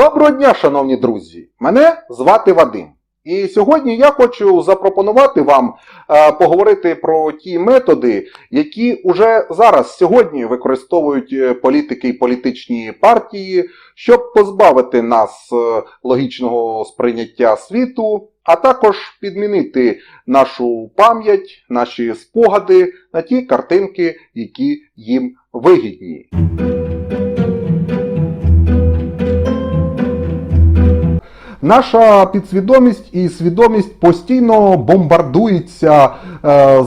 Доброго дня, шановні друзі! Мене звати Вадим. І сьогодні я хочу запропонувати вам е, поговорити про ті методи, які уже зараз сьогодні використовують е, політики і політичні партії, щоб позбавити нас е, логічного сприйняття світу, а також підмінити нашу пам'ять, наші спогади на ті картинки, які їм вигідні. Наша підсвідомість і свідомість постійно бомбардується е,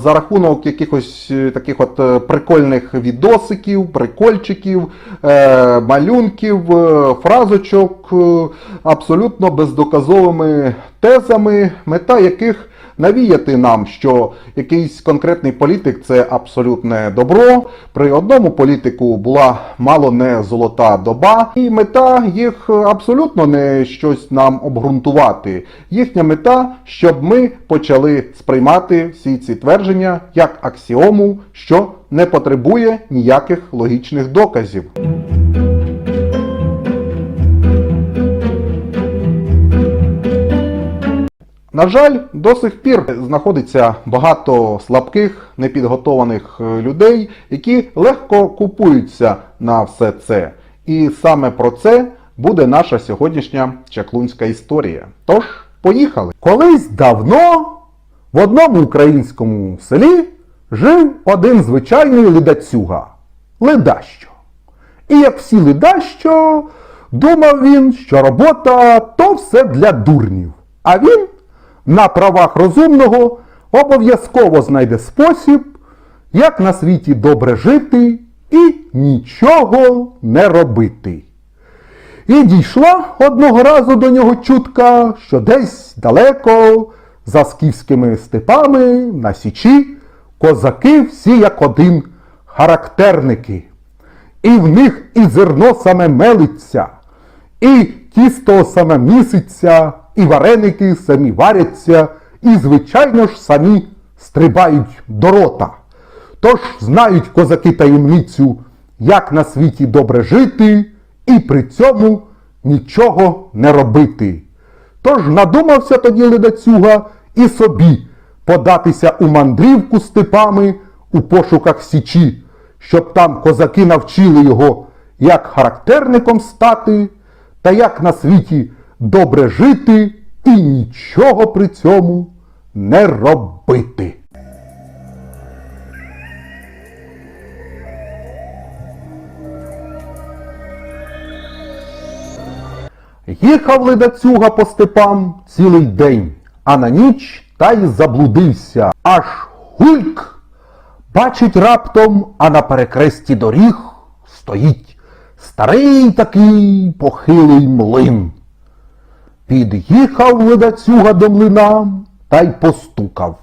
за рахунок якихось е, таких от е, прикольних відосиків, прикольчиків, е, малюнків, е, фразочок е, абсолютно бездоказовими тезами, мета яких навіяти нам, що якийсь конкретний політик це абсолютне добро. При одному політику була мало не золота доба, і мета їх абсолютно не щось нам обґрунтувати. Їхня мета, щоб ми почали сприймати всі ці твердження як аксіому, що не потребує ніяких логічних доказів. На жаль, до сих пір знаходиться багато слабких, непідготованих е, людей, які легко купуються на все це. І саме про це буде наша сьогоднішня чаклунська історія. Тож, поїхали! Колись давно в одному українському селі жив один звичайний ледацюга ледащо. І як всі ледащо, думав він, що робота то все для дурнів. А він на правах розумного обов'язково знайде спосіб, як на світі добре жити і нічого не робити. І дійшла одного разу до нього чутка, що десь далеко, за скіфськими степами, на січі, козаки всі як один характерники. І в них і зерно саме мелиться, і тісто саме міситься, і вареники самі варяться, і, звичайно ж, самі стрибають до рота. Тож знають козаки таємницю, як на світі добре жити, і при цьому нічого не робити. Тож надумався тоді ледацюга і собі податися у мандрівку степами у пошуках січі, щоб там козаки навчили його, як характерником стати, та як на світі добре жити і нічого при цьому не робити. Їхав ледацюга по степам цілий день, а на ніч та й заблудився. Аж гульк! Бачить раптом, а на перекресті доріг стоїть старий такий похилий млин. Під'їхав ледацюга до млина та й постукав.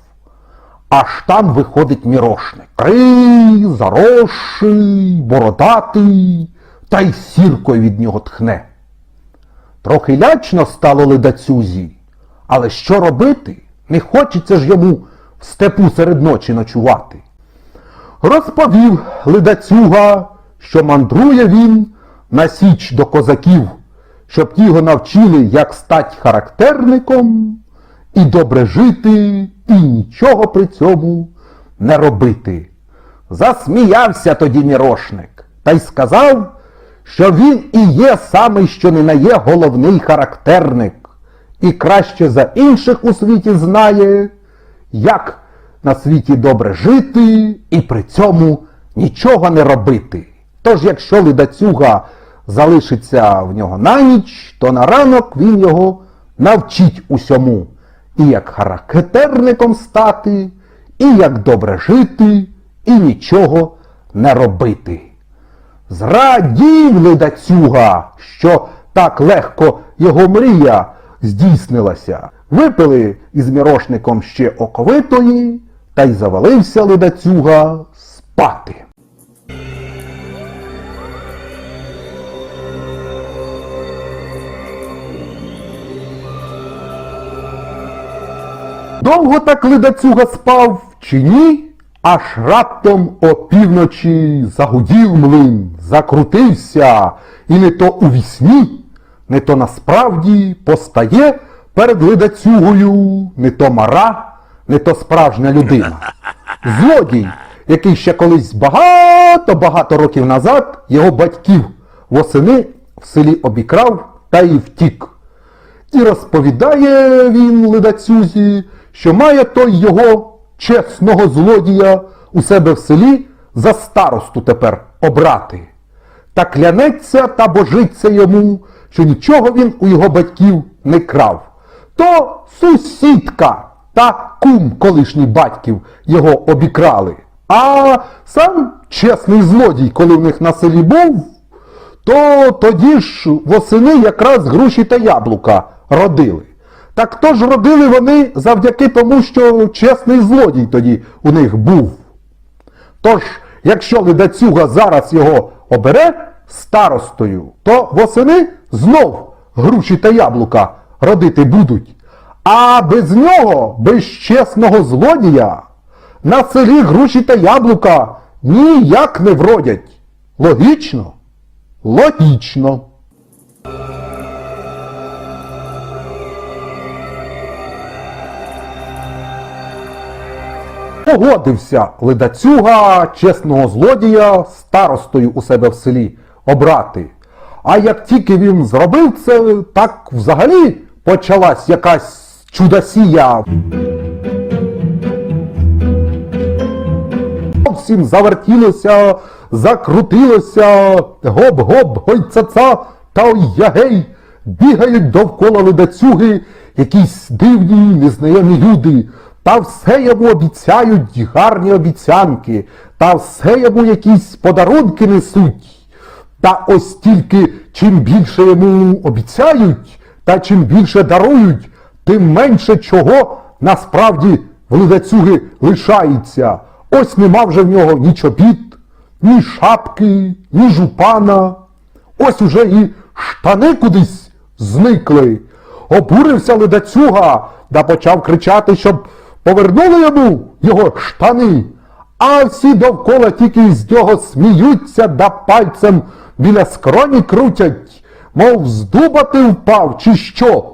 Аж там виходить мірошник. Крий, заросший, бородатий, та й сіркою від нього тхне. Трохи лячно стало ледацюзі, але що робити? Не хочеться ж йому в степу серед ночі ночувати. Розповів ледацюга, що мандрує він на січ до козаків, щоб ті його навчили, як стать характерником і добре жити, і нічого при цьому не робити. Засміявся тоді мірошник та й сказав, що він і є самий, що не на є головний характерник, і краще за інших у світі знає, як на світі добре жити і при цьому нічого не робити. Тож, якщо ледацюга залишиться в нього на ніч, то на ранок він його навчить усьому, і як характерником стати, і як добре жити, і нічого не робити. Зрадів ледацюга, що так легко його мрія здійснилася. Випили із мірошником ще оковитої, та й завалився ледацюга спати. Довго так ледацюга спав чи ні? Аж раптом опівночі загудів млин, закрутився, і не то у вісні не то насправді постає перед ледацюгою не то мара, не то справжня людина. Злодій, який ще колись багато-багато років назад його батьків восени в селі обікрав та й втік. І розповідає він ледацюзі, що має той його чесного злодія у себе в селі за старосту тепер обрати. Та клянеться та божиться йому, що нічого він у його батьків не крав. То сусідка та кум колишній батьків його обікрали. А сам чесний злодій, коли в них на селі був, то тоді ж восени якраз груші та яблука родили. Так то ж родили вони завдяки тому, що чесний злодій тоді у них був. Тож, якщо ледацюга зараз його обере старостою, то восени знов груші та яблука родити будуть. А без нього, без чесного злодія, на селі груші та яблука ніяк не вродять. Логічно? Логічно. Погодився ледацюга чесного злодія старостою у себе в селі обрати. А як тільки він зробив це, так взагалі почалась якась чудосія. Всім завертілося, закрутилося, гоп-гоп, гой цаца та ой ягей. Бігають довкола ледацюги якісь дивні незнайомі люди. Та все йому обіцяють гарні обіцянки, та все йому якісь подарунки несуть. Та ось тільки чим більше йому обіцяють, та чим більше дарують, тим менше чого насправді в ледацюги лишається. Ось нема вже в нього ні чобіт, ні шапки, ні жупана. Ось уже і штани кудись зникли. Обурився ледацюга та почав кричати, щоб повернули йому його штани. А всі довкола тільки з нього сміються да пальцем біля скроні крутять, мов з дуба ти впав, чи що?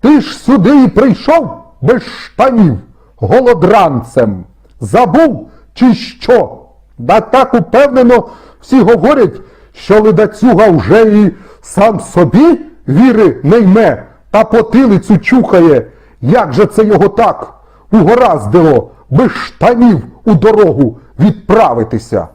Ти ж сюди і прийшов без штанів, голодранцем. Забув, чи що? Да так упевнено всі говорять, що ледацюга вже і сам собі віри не йме та потилицю чухає. Як же це його так угораздило без штанів у дорогу відправитися?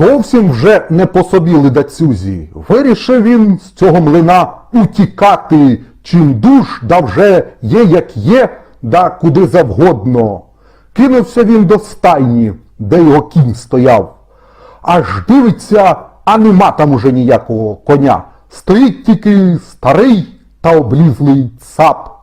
Зовсім вже не по собі ледацюзі. Вирішив він з цього млина утікати, чим душ, да вже є, як є, да куди завгодно. Кинувся він до стайні, де його кінь стояв. Аж дивиться, а нема там уже ніякого коня. Стоїть тільки старий та облізлий цап.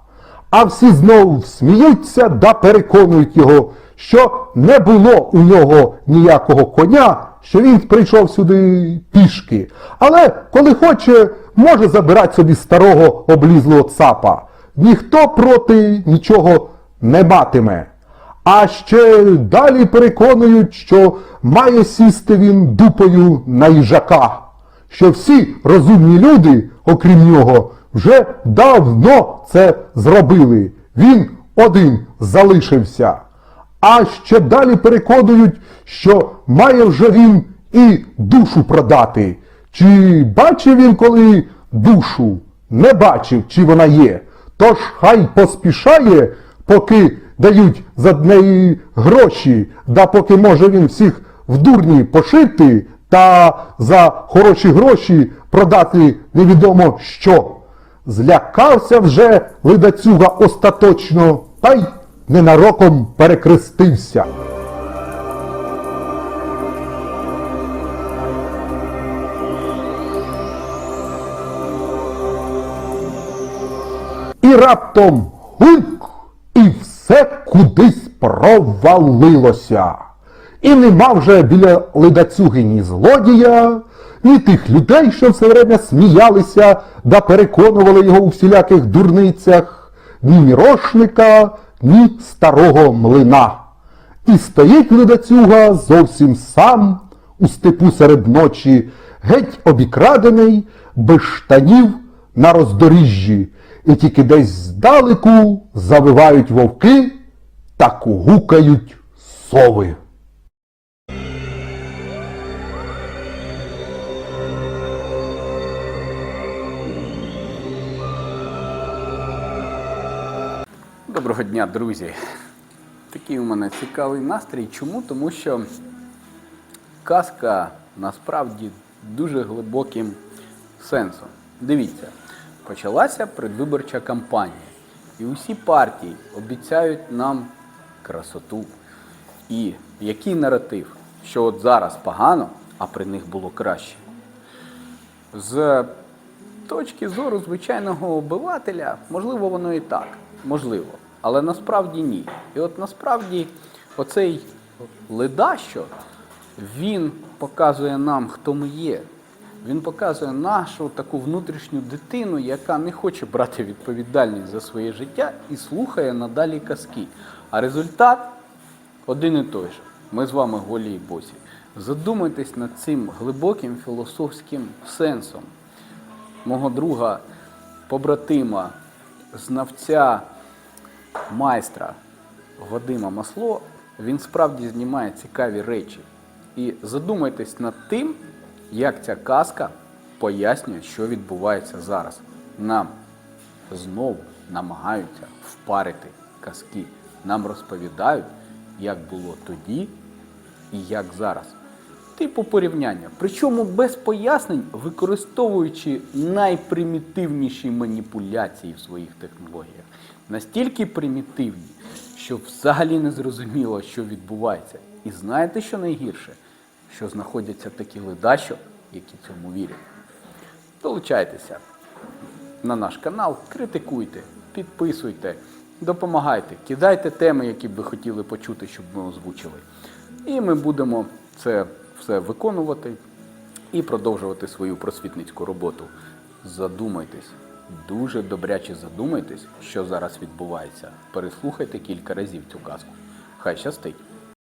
А всі знов сміються да переконують його, що не було у нього ніякого коня, що він прийшов сюди пішки. Але коли хоче, може забирати собі старого облізлого цапа. Ніхто проти нічого не матиме. А ще далі переконують, що має сісти він дупою на їжака, що всі розумні люди, окрім нього, вже давно це зробили. Він один залишився. А ще далі переконують, що має вже він і душу продати. Чи бачив він коли душу? Не бачив, чи вона є. Тож хай поспішає, поки дають за неї гроші, да поки може він всіх в дурні пошити та за хороші гроші продати невідомо що. Злякався вже ледацюга остаточно, та й ненароком перекрестився. І раптом гульк, і все кудись провалилося. І нема вже біля ледацюги ні злодія, ні тих людей, що все время сміялися да переконували його у всіляких дурницях, ні мірошника, ні старого млина. І стоїть ледацюга зовсім сам у степу серед ночі, геть обікрадений, без штанів на роздоріжжі, і тільки десь здалеку завивають вовки та кугукають сови. Доброго дня, друзі! Такий у мене цікавий настрій. Чому? Тому що казка насправді дуже глибоким сенсом. Дивіться, почалася предвиборча кампанія, і усі партії обіцяють нам красоту. І який наратив, що от зараз погано, а при них було краще. З точки зору звичайного обивателя, можливо, воно і так, можливо, але насправді ні. І от насправді оцей ледащо, він показує нам, хто ми є. Він показує нашу таку внутрішню дитину, яка не хоче брати відповідальність за своє життя і слухає надалі казки. А результат один і той же. Ми з вами голі і босі. Задумайтесь над цим глибоким філософським сенсом мого друга, побратима, знавця, майстра Вадима Масло, він справді знімає цікаві речі. І задумайтесь над тим, як ця казка пояснює, що відбувається зараз. Нам знову намагаються впарити казки. Нам розповідають, як було тоді і як зараз. Типу порівняння. Причому без пояснень, використовуючи найпримітивніші маніпуляції в своїх технологіях. Настільки примітивні, що взагалі не зрозуміло, що відбувається. І знаєте, що найгірше? Що знаходяться такі ледачо, які цьому вірять. Долучайтеся на наш канал, критикуйте, підписуйте, допомагайте, кидайте теми, які б ви хотіли почути, щоб ми озвучили. І ми будемо це все виконувати і продовжувати свою просвітницьку роботу. Задумайтесь, дуже добряче задумайтесь, що зараз відбувається. Переслухайте кілька разів цю казку. Хай щастить!